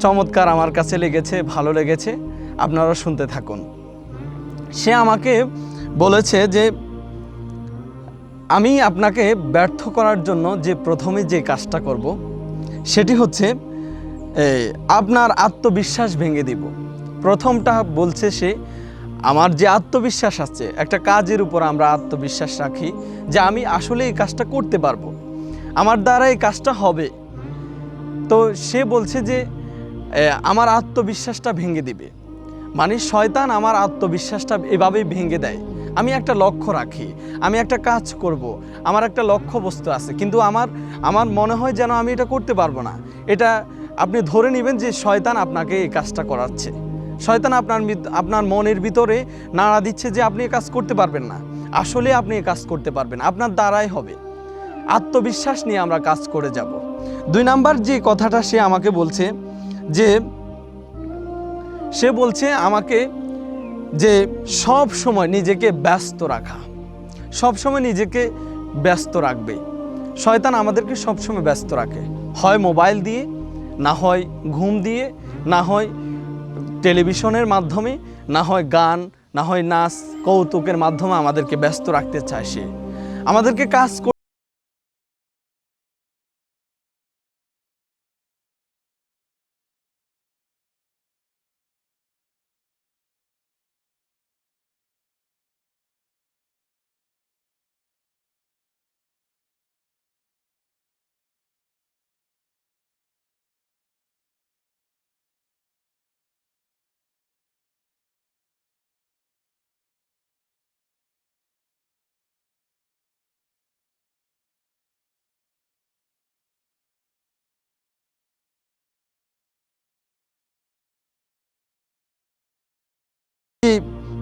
চমৎকার আমার কাছে লেগেছে, ভালো লেগেছে। আপনারা শুনতে থাকুন। সে আমাকে বলেছে যে, আমি আপনাকে ব্যর্থ করার জন্য যে প্রথমে যে কাজটা করব, সেটি হচ্ছে আপনার আত্মবিশ্বাস ভেঙে দিব। প্রথমটা বলছে সে, আমার যে আত্মবিশ্বাস আছে, একটা কাজের উপর আমরা আত্মবিশ্বাস রাখি যে আমি আসলে এই কাজটা করতে পারব। আমার দ্বারা এই কাজটা হবে। তো সে বলছে যে আমার আত্মবিশ্বাসটা ভেঙে দিবে। মানে শয়তান আমার আত্মবিশ্বাসটা এভাবেই ভেঙে দেয়। আমি একটা লক্ষ্য রাখি, আমি একটা কাজ করব, আমার একটা লক্ষ্য বস্তু আছে, কিন্তু আমার আমার মনে হয় যেন আমি এটা করতে পারব না। এটা আপনি ধরে নেবেন যে শয়তান আপনাকে এই কাজটা করাচ্ছে। শয়তান আপনার আপনার মনের ভিতরে নাড়া দিচ্ছে যে আপনি এই কাজ করতে পারবেন না। আসলে আপনি এই কাজ করতে পারবেন আপনার দ্বারাই হবে। আত্মবিশ্বাস নিয়ে আমরা কাজ করে যাব। দুই নাম্বার যে কথাটা সে আমাকে বলছে, যে সে বলছে আমাকে যে সব সময় নিজেকে ব্যস্ত রাখা, সব সময় নিজেকে ব্যস্ত রাখবে। শয়তান আমাদেরকে সব সময় ব্যস্ত রাখে। হয় মোবাইল দিয়ে, না হয় ঘুম দিয়ে, না হয় টেলিভিশনের মাধ্যমে, না হয় গান, না হয় নাচ, কৌতুকের মাধ্যমে আমাদেরকে ব্যস্ত রাখতে চায় সে। আমাদেরকে কাজ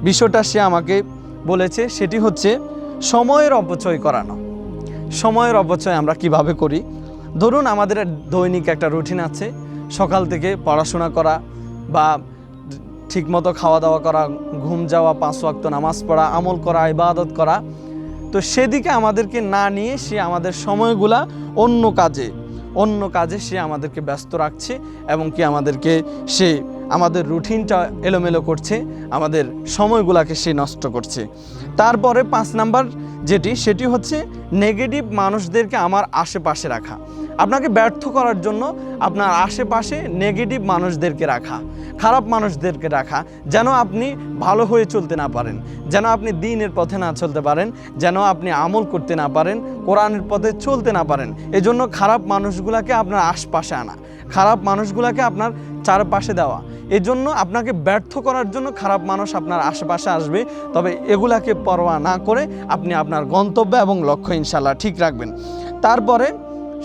বিষয়টা সে আমাকে বলেছে, সেটি হচ্ছে সময়ের অপচয় করানো। সময়ের অপচয় আমরা কীভাবে করি? ধরুন আমাদের দৈনিক একটা রুটিন আছে, সকাল থেকে পড়াশোনা করা বা ঠিকমতো খাওয়া দাওয়া করা, ঘুম যাওয়া, পাঁচ ওয়াক্ত নামাজ পড়া, আমল করা, ইবাদত করা। তো সেদিকে আমাদেরকে না নিয়ে সে আমাদের সময়গুলা অন্য কাজে অন্য কাজে সে আমাদেরকে ব্যস্ত রাখছে এবং কি আমাদেরকে সে আমাদের রুটিনটা এলোমেলো করছে, আমাদের সময়গুলাকে সে নষ্ট করছে। তারপরে পাঁচ নাম্বার যেটি, সেটি হচ্ছে নেগেটিভ মানুষদেরকে আমার আশেপাশে রাখা। আপনাকে ব্যর্থ করার জন্য আপনার আশেপাশে নেগেটিভ মানুষদেরকে রাখা, খারাপ মানুষদেরকে রাখা, যেন আপনি ভালো হয়ে চলতে না পারেন, যেন আপনি দিনের পথে না চলতে পারেন, যেন আপনি আমল করতে না পারেন, কোরআনের পথে চলতে না পারেন। এজন্য খারাপ মানুষগুলাকে আপনার আশপাশে আনা, খারাপ মানুষগুলাকে আপনার চারপাশে দেওয়া এজন্য আপনাকে ব্যর্থ করার জন্য খারাপ মানুষ আপনার আশেপাশে আসবে। তবে এগুলাকে পরোয়া না করে আপনি আপনার গন্তব্য এবং লক্ষ্য ইনশাল্লাহ ঠিক রাখবেন। তারপরে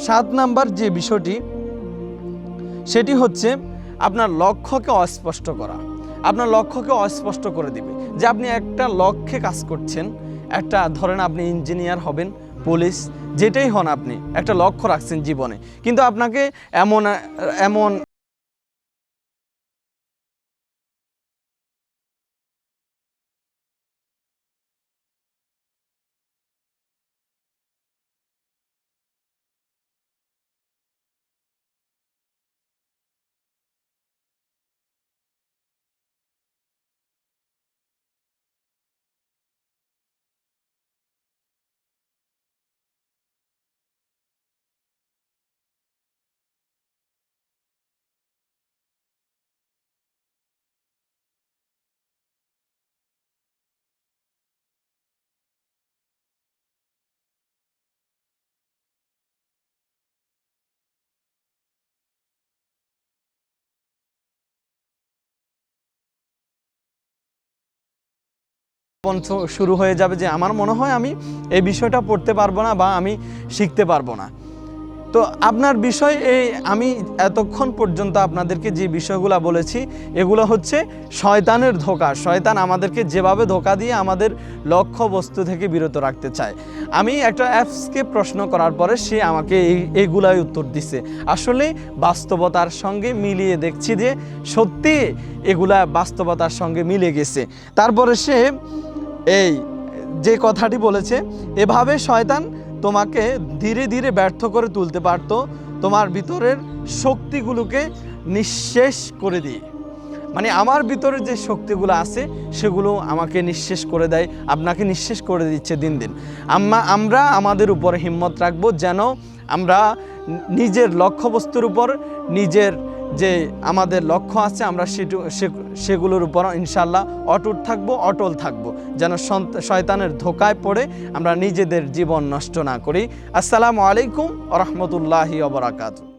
সাত নাম্বার যে বিষয়টি, সেটি হচ্ছে আপনার লক্ষ্যকে অস্পষ্ট করা। আপনার লক্ষ্যকে অস্পষ্ট করে দিবে। যে আপনি একটা লক্ষ্যে কাজ করছেন, একটা ধরেন আপনি ইঞ্জিনিয়ার হবেন, পুলিশ, যেটাই হন আপনি, একটা লক্ষ্য রাখছেন জীবনে। কিন্তু আপনাকে এমন এমন পঞ্চ শুরু হয়ে যাবে যে আমার মনে হয় আমি এই বিষয়টা পড়তে পারব না বা আমি শিখতে পারব না। তো আপনার বিষয় এই আমি এতক্ষণ পর্যন্ত আপনাদেরকে যে বিষয়গুলো বলেছি, এগুলো হচ্ছে শয়তানের ধোকা। শয়তান আমাদেরকে যেভাবে ধোকা দিয়ে আমাদের লক্ষ্য বস্তু থেকে বিরত রাখতে চায়। আমি একটা অ্যাপসকে প্রশ্ন করার পরে সে আমাকে এই, এইগুলাই উত্তর দিছে। আসলে বাস্তবতার সঙ্গে মিলিয়ে দেখছি যে সত্যি এগুলা বাস্তবতার সঙ্গে মিলে গেছে। তারপরে সে এই, যে কথাটি বলেছে, এভাবে শয়তান তোমাকে ধীরে ধীরে ব্যর্থ করে তুলতে পারত, তোমার ভিতরের শক্তিগুলোকে নিঃশেষ করে দিয়ে। মানে আমার ভিতরে যে শক্তিগুলো আছে, সেগুলো আমাকে নিঃশেষ করে দেয়, আপনাকে নিঃশেষ করে দিচ্ছে দিন দিন। আম্মা, আমরা আমাদের উপরে হিম্মত রাখব যেন আমরা নিজের লক্ষ্যবস্তুর উপর নিজের যে আমাদের লক্ষ্য আছে, আমরা সেটু সেগুলোর উপর ইনশাল্লাহ অটুট থাকব, অটল থাকব, যেন শয়তানের ধোকায় পড়ে আমরা নিজেদের জীবন নষ্ট না করি। আসসালামু আলাইকুম রহমতুল্লাহি অবরাকাত